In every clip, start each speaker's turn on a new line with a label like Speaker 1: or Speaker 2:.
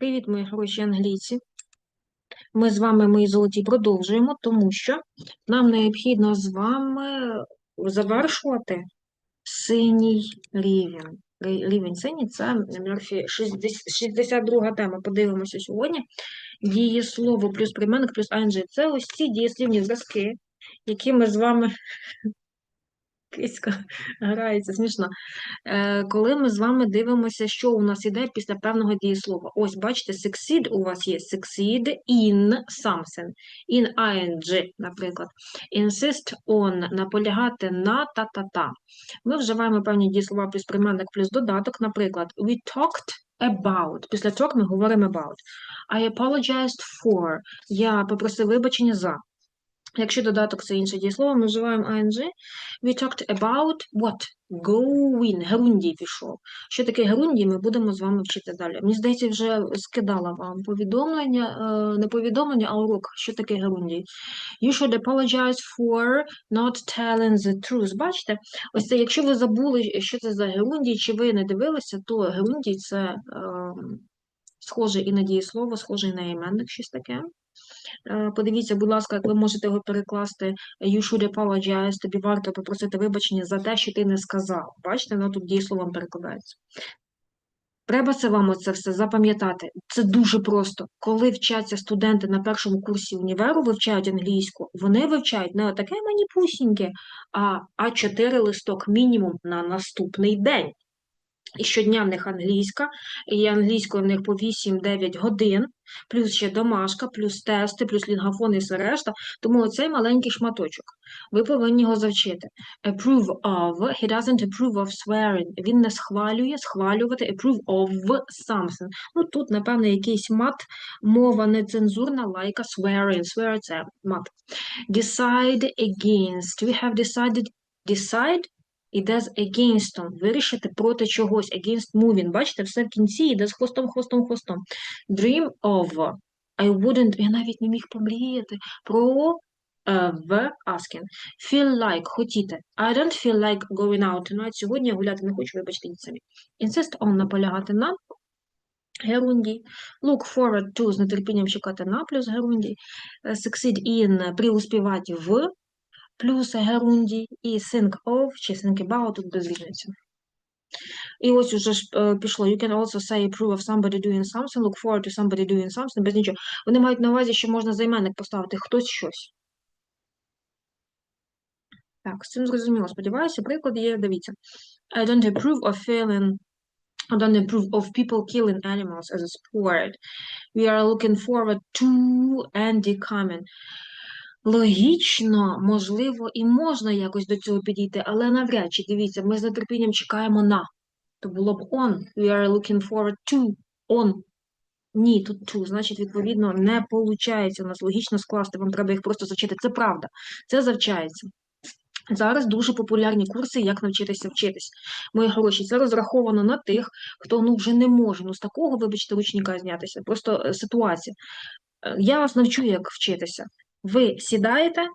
Speaker 1: Привіт, мої хороші англійці. Ми з вами, мої золоті, продовжуємо, тому що нам необхідно з вами завершувати синій рівень. Рівень синій це Мерфі 62 тема. Подивимося сьогодні. Дієслово плюс прийменник плюс ING. Це ось ці дієслівні зразки, які ми з вами Киська грається, смішно. Е, коли ми з вами дивимося, що у нас іде після певного дієслова. Ось, бачите, succeed у вас є succeed in something, in ing, наприклад. Insist on, наполягати на та-та-та. Ми вживаємо певні дієслова плюс прийменник плюс додаток, наприклад, we talked about. Після talk ми говоримо about. I apologized for. Я попросив вибачення за. Якщо додаток це інше дієслово, ми вживаємо ing. We talked about what? Going. Герундій пішов. Що таке герундій, ми будемо з вами вчити далі. Мені здається, вже скидала вам повідомлення, е, не повідомлення, а урок. Що таке герундій? You should apologize for not telling the truth. Бачите? Ось це, якщо ви забули, що це за герундій, чи ви не дивилися, то герундій це е, схоже і на дієслово, схоже і на іменник, щось таке. Е, Подивіться, будь ласка, як ви можете його перекласти you should apologize, тобі варто попросити вибачення за те, що ти не сказав. Бачите, воно тут дієсловом перекладається. Треба це вам оце все запам'ятати. Це дуже просто. Коли вчаться студенти на першому курсі універу, вивчають англійську, вони вивчають не таке маніпусіньке, а А4 листок мінімум на наступний день. І щодня в них англійська, і англійською в них по 8-9 годин, плюс ще домашка, плюс тести, плюс лінгофон і все решта. Тому оцей маленький шматочок. Ви повинні його завчити. Approve of, he doesn't approve of swearing. Він не схвалює, схвалювати, approve of something. Ну, тут, напевно, якийсь мат, мова нецензурна, a swearing. Swear – це мат. Decide against. We have decided, decide іде з against, вирішити проти чогось, against moving. Бачите, все в кінці йде з хвостом, хвостом, хвостом. Dream of. I wouldn't, я навіть не міг помріяти про е, в asking. Feel like, хотіти. I don't feel like going out tonight. Сьогодні я гуляти не хочу, вибачте, йдіть самі. Insist on, наполягати на. Герундій. Look forward to, з нетерпінням чекати на, плюс герундій. Е, Succeed in, преуспівати в, плюс герундій, і think of чи think about тут без різниці. І ось уже ж е, пішло. You can also say approve of somebody doing something, look forward to somebody doing something, без нічого. Вони мають на увазі, що можна займенник поставити хтось щось. Так, з цим зрозуміло. Сподіваюся, приклад є, дивіться. I don't approve of feeling I don't approve of people killing animals as a sport. We are looking forward to Andy coming. Логічно, можливо, і можна якось до цього підійти, але навряд чи, дивіться, ми з нетерпінням чекаємо на. То було б on. We are looking forward to on. Ні, тут to, значить, відповідно, не виходить у нас логічно скласти, вам треба їх просто завчити. Це правда, це завчається. Зараз дуже популярні курси, як навчитися вчитись. Мої хороші, це розраховано на тих, хто ну вже не може ну з такого, вибачте, ручника знятися. Просто е, ситуація. Е, Я вас навчу, як вчитися. Ви сідаєте,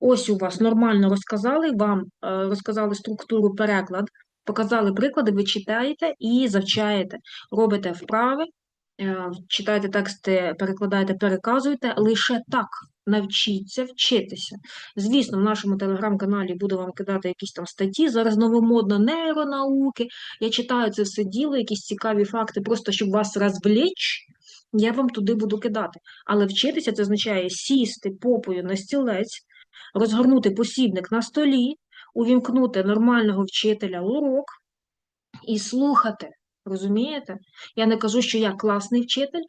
Speaker 1: ось у вас нормально розказали, вам е, розказали структуру переклад, показали приклади, ви читаєте і завчаєте. Робите вправи, е, читаєте тексти, перекладаєте, переказуєте. Лише так навчіться вчитися. Звісно, в нашому телеграм-каналі буду вам кидати якісь там статті. Зараз новомодно нейронауки. Я читаю це все діло, якісь цікаві факти, просто щоб вас розвлечь, я вам туди буду кидати. Але вчитися це означає сісти попою на стілець, розгорнути посібник на столі, увімкнути нормального вчителя урок і слухати. Розумієте? Я не кажу, що я класний вчитель.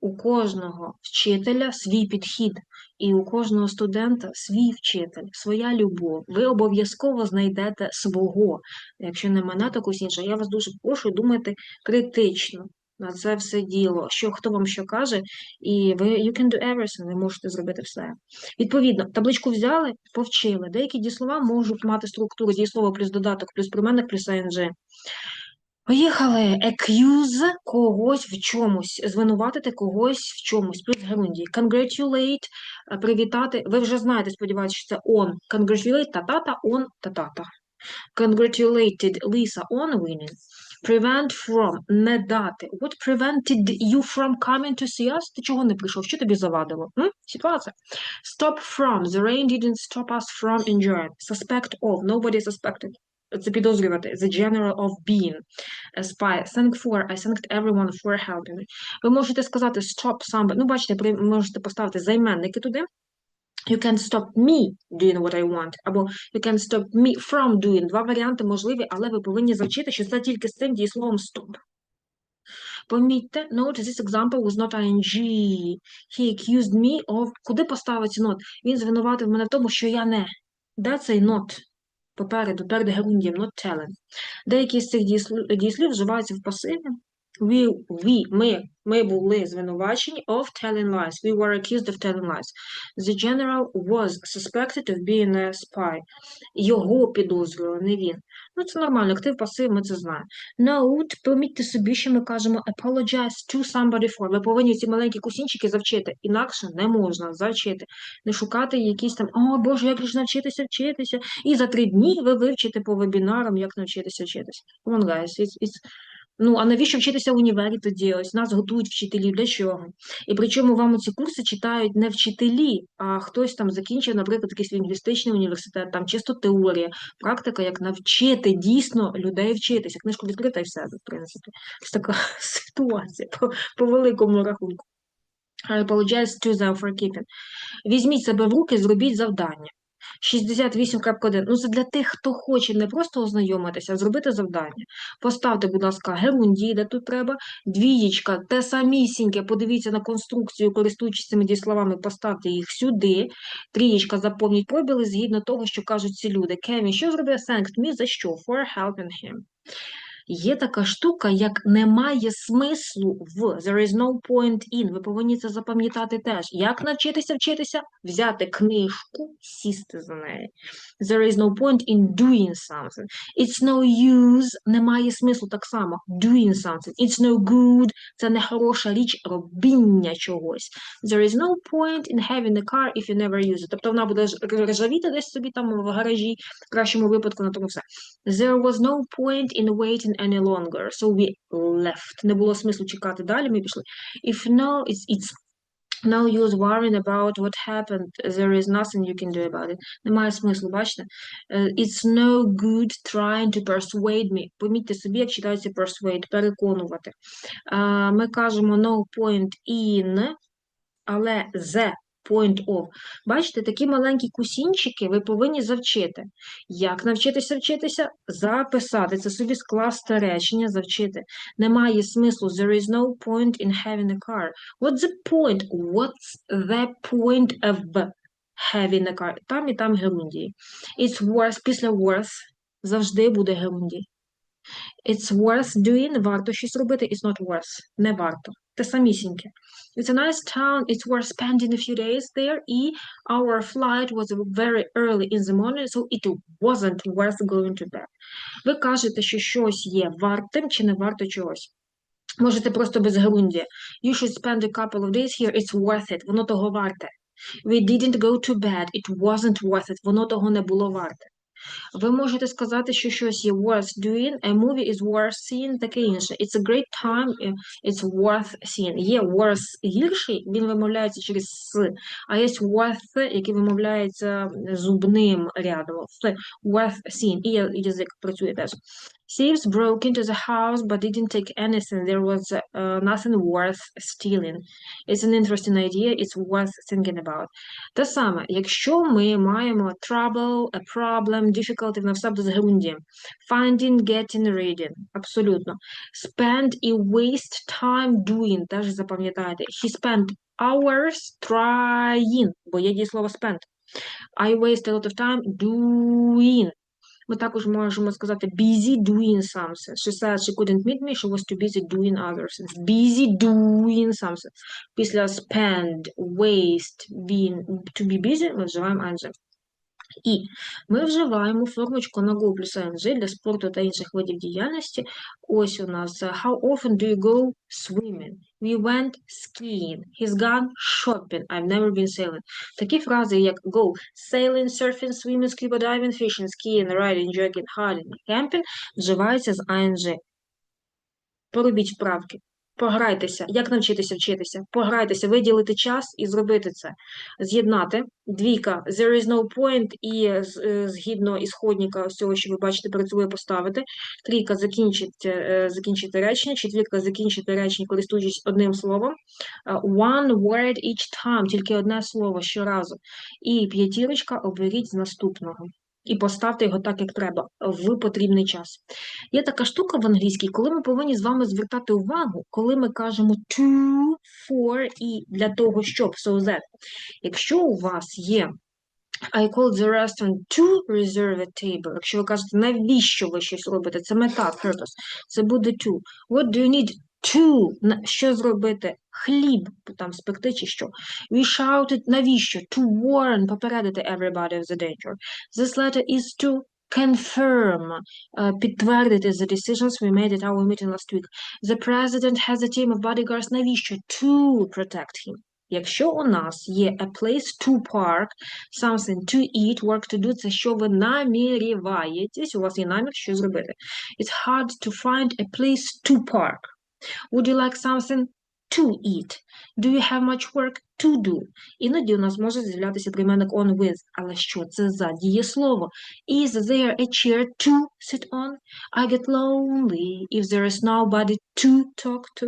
Speaker 1: У кожного вчителя свій підхід, і у кожного студента свій вчитель, своя любов. Ви обов'язково знайдете свого. Якщо не мене, то когось іншого. Я вас дуже прошу думати критично на це все діло, що хто вам що каже, і ви you can do everything, ви можете зробити все. Відповідно, табличку взяли, повчили. Деякі дієслова можуть мати структуру дієслова плюс додаток, плюс прийменник, плюс ing. Поїхали. Accuse когось в чомусь, звинуватити когось в чомусь, плюс герундій. Congratulate, е, привітати. Ви вже знаєте, сподіваюся, що це on. Congratulate, та-та-та, on, та-та-та. Congratulated Lisa on winning. Prevent from – не дати. What prevented you from coming to see us? Ти чого не прийшов? Що тобі завадило? М? Ситуація. Stop from. The rain didn't stop us from enjoying. Suspect of. Nobody suspected. Це підозрювати. The general of being. A spy. Thank for. I thanked everyone for helping me. Ви можете сказати stop somebody. Ну, бачите, при- можете поставити займенники туди. You can stop me doing what I want. Або you can stop me from doing. Два варіанти можливі, але ви повинні завчити, що це тільки з цим дієсловом stop. Помітьте, note this example was not ing. He accused me of... Куди поставити not? Він звинуватив мене в тому, що я не. Де цей not? Попереду, перед герундієм, not telling. Деякі з цих дієслів, вживаються в пасиві. We, we, ми, ми були звинувачені of telling lies. We were accused of telling lies. The general was suspected of being a spy. Його підозрювали, не він. Ну, це нормально, актив, пасив, ми це знаємо. Note, помітьте собі, що ми кажемо apologize to somebody for. Ви повинні ці маленькі кусінчики завчити. Інакше не можна завчити. Не шукати якісь там, о, Боже, як ж навчитися вчитися. І за три дні ви вивчите по вебінарам, як навчитися вчитися. Come on, guys, it's, it's... Ну, а навіщо вчитися в універі тоді? Ось нас готують вчителі, для чого? І причому вам ці курси читають не вчителі, а хтось там закінчив, наприклад, якийсь лінгвістичний університет, там чисто теорія, практика, як навчити дійсно людей вчитися. Книжку відкрита і все, в принципі. Ось така ситуація по, по великому рахунку. I apologize to them for keeping. Візьміть себе в руки, зробіть завдання. 68.1. Ну, це для тих, хто хоче не просто ознайомитися, а зробити завдання. Поставте, будь ласка, герундії, де тут треба, двієчка, те самісіньке, подивіться на конструкцію, користуючись цими дієсловами, поставте їх сюди. Трієчка, заповніть пробіли згідно того, що кажуть ці люди. Кемі, що зробив? Thanked me за що? For helping him. Є така штука, як немає смислу в there is no point in. Ви повинні це запам'ятати теж. Як навчитися вчитися? Взяти книжку, сісти за неї. There is no point in doing something. It's no use, немає смислу так само. Doing something. It's no good, це не хороша річ робіння чогось. There is no point in having a car if you never use it. Тобто вона буде ржавіти десь собі там в гаражі, в кращому випадку на тому все. There was no point in waiting any longer, so we left. Не було смислу чекати далі, ми пішли. If no, it's, it's no use worrying about what happened, there is nothing you can do about it. Немає смислу, бачите? Е, It's no good trying to persuade me. Помітьте собі, як читається persuade, переконувати. Е, Ми кажемо no point in, але the point of. Бачите, такі маленькі кусінчики ви повинні завчити. Як навчитися вчитися? Записати. Це собі скласти речення, завчити. Немає смислу. There is no point in having a car. What's the point? What's the point of having a car? Там і там герундії. It's worth, після worth завжди буде герундій. It's worth doing, варто щось робити, it's not worth, не варто. Те самісіньке. It's a nice town, it's worth spending a few days there, і our flight was very early in the morning, so it wasn't worth going to bed. Ви кажете, що щось є вартим чи не варто чогось. Можете просто без грундія. You should spend a couple of days here, it's worth it, воно того варте. We didn't go to bed, it wasn't worth it, воно того не було варте. Ви можете сказати, що щось є worth doing, a movie is worth seeing, таке інше. It's a great time, е, it's worth seeing. Є worth гірший, він вимовляється через с, а є worth, який вимовляється зубним рядом. Worth seeing. І язик працює теж. Thieves broke into the house, but didn't take anything. There was uh, nothing worth stealing. It's an interesting idea, it's worth thinking about. Те саме, якщо ми маємо trouble, a problem, difficulty, на все буде з грундієм. Finding, getting, reading. Абсолютно. Spend і waste time doing. Теж запам'ятайте. He spent hours trying, бо є дієслово spend. I waste a lot of time doing. Ми також можемо сказати busy doing something. She said she couldn't meet me, she was too busy doing other things. Busy doing something. Після spend, waste, being, to be busy ми вживаємо ing. І ми вживаємо формочку на go плюс ing для спорту та інших видів діяльності. Ось у нас е, How often do you go swimming? We went skiing. He's gone shopping. I've never been sailing. Такі фрази, як go, sailing, surfing, swimming, scuba diving, fishing, skiing, riding, jogging, hiding, camping вживаються з ing. Поробіть вправки. Пограйтеся, як навчитися вчитися, пограйтеся, виділити час і зробити це. З'єднати. Двійка, there is no point, і е, згідно ісходника ось цього, що ви бачите, собою поставити. Трійка, закінчить, е, закінчити речення. Четвірка, закінчити речення, користуючись одним словом. Е, One word each time, тільки одне слово щоразу. І п'ятірочка оберіть з наступного. І поставте його так, як треба, в потрібний час. Є така штука в англійській, коли ми повинні з вами звертати увагу, коли ми кажемо to, for і для того, щоб, so that. Якщо у вас є I called the restaurant to reserve a table. Якщо ви кажете, навіщо ви щось робите? Це мета, purpose. Це буде to. What do you need to? На- Що зробити? Хліб там спекти чи що? We shouted, навіщо? To warn, попередити everybody of the danger. This letter is to confirm, е, підтвердити the decisions we made at our meeting last week. The president has a team of bodyguards, навіщо? To protect him. Якщо у нас є a place to park, something to eat, work to do, це що ви наміріваєтесь, у вас є намір, що зробити. It's hard to find a place to park. Would you like something to eat? Do you have much work to do? Іноді у нас може з'являтися прийменник on with, але що це за дієслово? Is there a chair to sit on? I get lonely if there is nobody to talk to.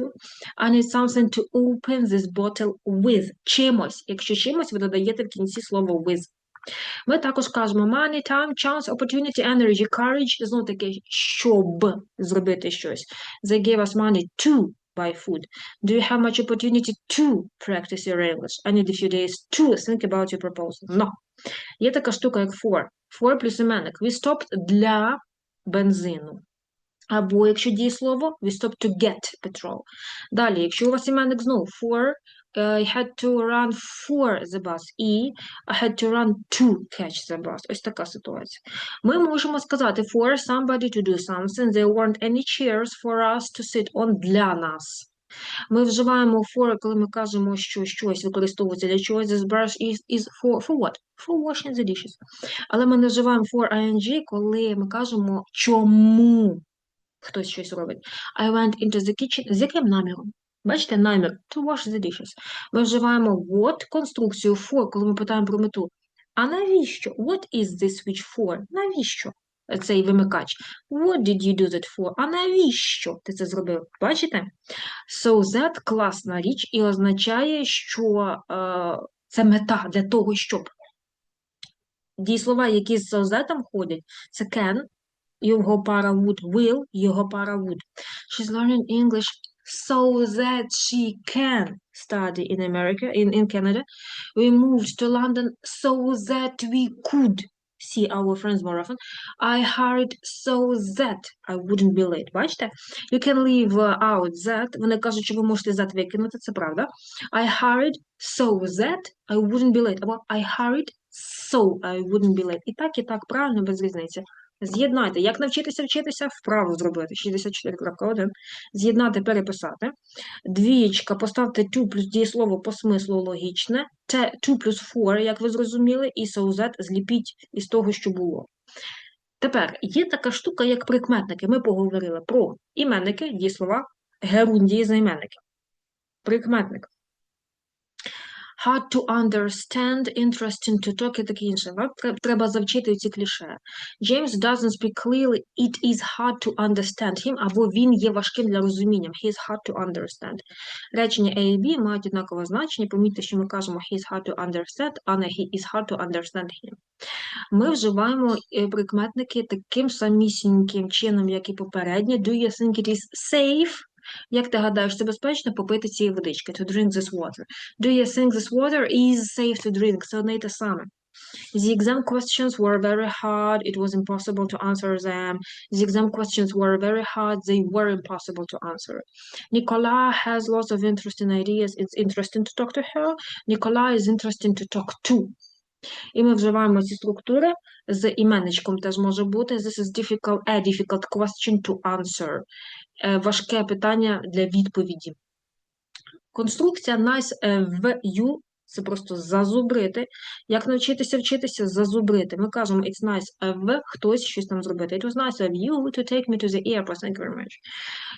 Speaker 1: I need something to open this bottle with. Чимось. Якщо чимось, ви додаєте в кінці слово with. Ми також кажемо money, time, chance, opportunity, energy, courage. Знову таки, щоб зробити щось. They gave us money to buy food. Do you have much opportunity to practice your English? I need a few days to think about your proposal. No. Є така штука, як for. For плюс іменник. We stopped для бензину. Або, якщо дієслово, we stopped to get petrol. Далі, якщо у вас іменник знову for, е, I had to run for the bus. І I had to run to catch the bus. Ось така ситуація. Ми можемо сказати for somebody to do something. There weren't any chairs for us to sit on для нас. Ми вживаємо for, коли ми кажемо, що щось використовується для чогось. This brush is, is for, for what? For washing the dishes. Але ми не вживаємо for ing, коли ми кажемо чому хтось щось робить. I went into the kitchen. З яким наміром? Бачите, намір to wash the dishes. Ми вживаємо what конструкцію for, коли ми питаємо про мету. А навіщо? What is this switch for? Навіщо цей вимикач? What did you do that for? А навіщо ти це зробив? Бачите? So that класна річ і означає, що е, це мета для того, щоб. Дієслова, які з so ходять, це can, його пара would, will, його пара would. She's learning English so that she can study in America, in, in Canada. We moved to London so that we could see our friends more often. I hurried so that I wouldn't be late. Бачите? You can leave uh, out that. Вони кажуть, що ви можете that викинути, це правда. I hurried so that I wouldn't be late. Або I hurried so I wouldn't be late. І так, і так, правильно, без різниці. З'єднайте. Як навчитися вчитися? Вправо зробити. 64.1. З'єднати, переписати. Двієчка, поставте to плюс дієслово по смислу логічне. Те to плюс for, як ви зрозуміли, і that зліпіть із того, що було. Тепер є така штука, як прикметники. Ми поговорили про іменники, дієслова, герундії займенники. Прикметник. Hard to understand, interesting to talk і таке інше. Треба завчити ці кліше. James doesn't speak clearly, it is hard to understand him, або він є важким для розуміння. He is hard to understand. Речення A і B мають однакове значення. Помітьте, що ми кажемо he is hard to understand, а не he is hard to understand him. Ми вживаємо е, прикметники таким самісіньким чином, як і попереднє. Do you think it is safe? Як ти гадаєш, це безпечно попити цієї водички? To drink this water. Do you think this water is safe to drink? Це одне й те саме. The exam questions were very hard. It was impossible to answer them. The exam questions were very hard. They were impossible to answer. Nicola has lots of interesting ideas. It's interesting to talk to her. Nicola is interesting to talk to. І ми вживаємо ці структури з іменничком теж може бути. This is difficult, a difficult question to answer. Е, Важке питання для відповіді. Конструкція nice е, в you Це просто зазубрити. Як навчитися вчитися? Зазубрити. Ми кажемо it's nice of хтось щось там зробити. It was nice of you to take me to the airport. Thank you very much.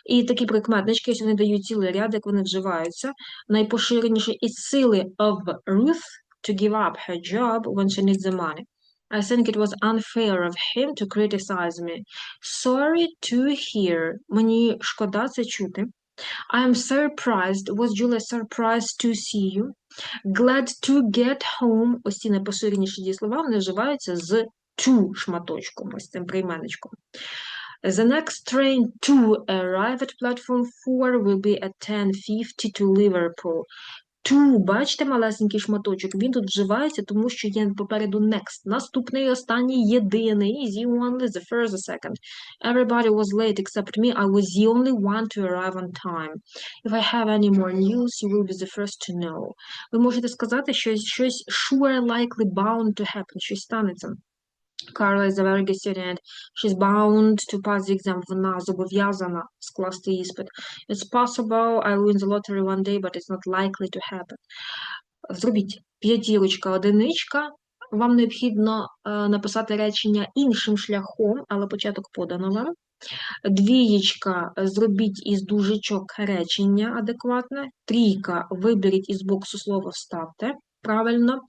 Speaker 1: І такі прикметнички, вони дають цілий ряд, як вони вживаються. Найпоширеніше it's silly of Ruth to give up her job when she needs the money. I think it was unfair of him to criticize me. Sorry to hear. Мені шкода це чути. I am surprised. Was Julia surprised to see you? Glad to get home. Ось ці найпоширеніші дієслова вони вживаються з to шматочком, ось цим прийменничком. The next train to arrive at platform 4 will be at 10.50 to Liverpool. To, бачите, малесенький шматочок, він тут вживається, тому що є попереду next. Наступний, останній, єдиний, you only, the first, the second. Everybody was late except me. I was the only one to arrive on time. If I have any more news, you will be the first to know. Ви можете сказати, що щось sure, likely, bound to happen, щось станеться. Carla is a very good student. She's bound to pass the exam. Вона зобов'язана скласти іспит. It's possible I win the lottery one day, but it's not likely to happen. Зробіть п'ятірочка, одиничка. Вам необхідно е, написати речення іншим шляхом, але початок подано вам. Двієчка, зробіть із дужечок речення адекватне. Трійка, виберіть із боксу слово вставте правильно.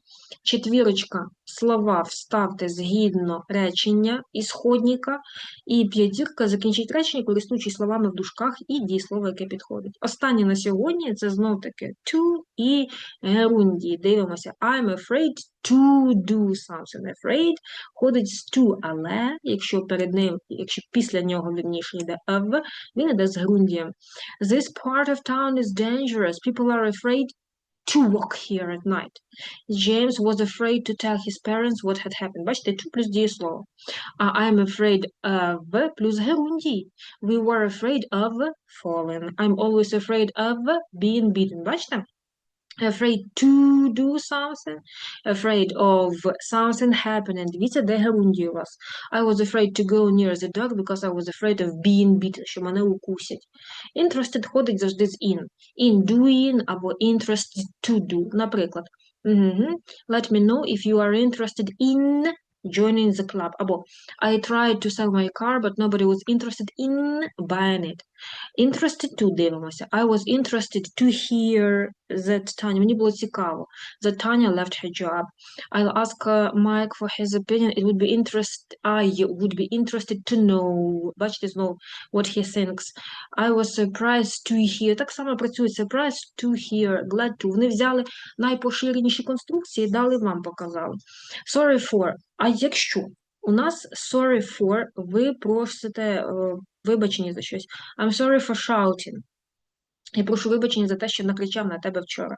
Speaker 1: Четвірочка, слова вставте згідно речення ісходника. І п'ятірка, закінчіть речення, користуючись словами в дужках і дієслово, яке підходить. Останнє на сьогодні це знов-таки to і герундії. Дивимося, I'm afraid to do something. Afraid ходить з to, але якщо перед ним, якщо після нього вірніше йде of, він йде з грундієм. This part of town is dangerous. People are afraid to walk here at night. James was afraid to tell his parents what had happened. Бачите, to плюс дієслово. А I'm afraid of плюс герундій. We were afraid of falling. I'm always afraid of being beaten. Бачите? Afraid to do something, afraid of something happening. Дивіться, де герундій у вас. I was afraid to go near the dog because I was afraid of being beaten, що мене укусять. Interested ходить завжди з in. In doing або interested to do. Наприклад, угу. let me know if you are interested in joining the club. Або I tried to sell my car, but nobody was interested in buying it. Interested to дивимося. I was interested to hear that Tanya. Мені було цікаво. That Tanya left her job. I'll ask uh, Mike for his opinion. It would be interest. I would be interested to know. Бачите знову what he thinks. I was surprised to hear. Так само працює surprised to hear, glad to. Вони взяли найпоширеніші конструкції, дали вам показали. Sorry for. А якщо у нас sorry for, ви просите вибачення за щось. I'm sorry for shouting. Я прошу вибачення за те, що накричав на тебе вчора.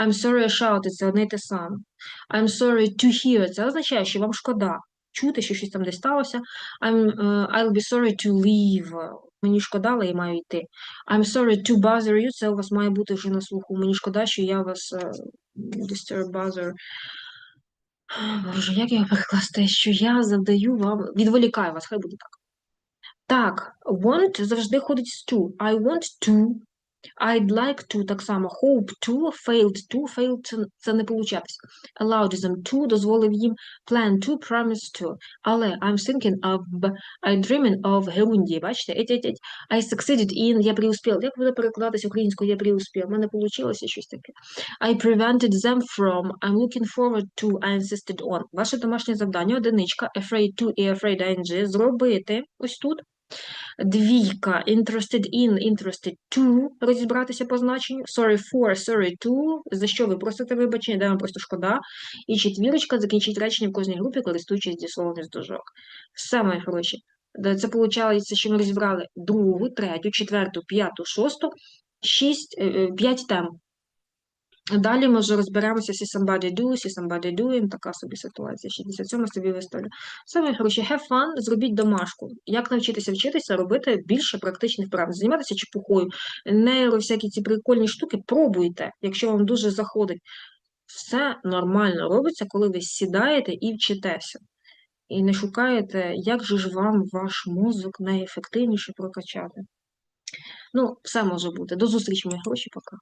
Speaker 1: I'm sorry I shouted, це одне й те саме. I'm sorry to hear, це означає, що вам шкода чути, що щось там десь сталося. I'm, uh, I'll be sorry to leave. Мені шкода, але я маю йти. I'm sorry to bother you, це у вас має бути вже на слуху. Мені шкода, що я вас uh, disturb, bother. Боже, як його перекласти, що я завдаю вам, відволікаю вас, хай буде так. Так, want завжди ходить з to. I want to I'd like to так само hope to, failed to, failed to, це не получатись. Allowed them to, дозволив їм, plan to, promise to. Але I'm thinking of, I'm dreaming of герундії, бачите? Еть, еть, еть. I succeeded in, я преуспів. Як буде перекладатися українською я преуспів? У мене вийшло щось таке. I prevented them from, I'm looking forward to, I insisted on. Ваше домашнє завдання, одиничка, afraid to і afraid ing, зробити ось тут. Двійка interested in, interested to розібратися по значенню. Sorry for, sorry to. За що ви просите вибачення, де вам просто шкода. І четвірочка закінчить речення в кожній групі, користуючись дієсловом з дужок. Мої хороші. Це виходить, що ми розібрали другу, третю, четверту, п'яту, шосту, шість, е, е, п'ять тем. Далі ми вже розберемося see somebody do, see somebody doing, така собі ситуація. 67 собі виставлю. Саме гроші, have fun, зробіть домашку. Як навчитися вчитися, робити більше практичних прав, займатися чепухою, нейро, всякі ці прикольні штуки, пробуйте, якщо вам дуже заходить. Все нормально робиться, коли ви сідаєте і вчитеся. І не шукаєте, як же ж вам ваш мозок найефективніше прокачати. Ну, все може бути. До зустрічі, мої гроші, пока.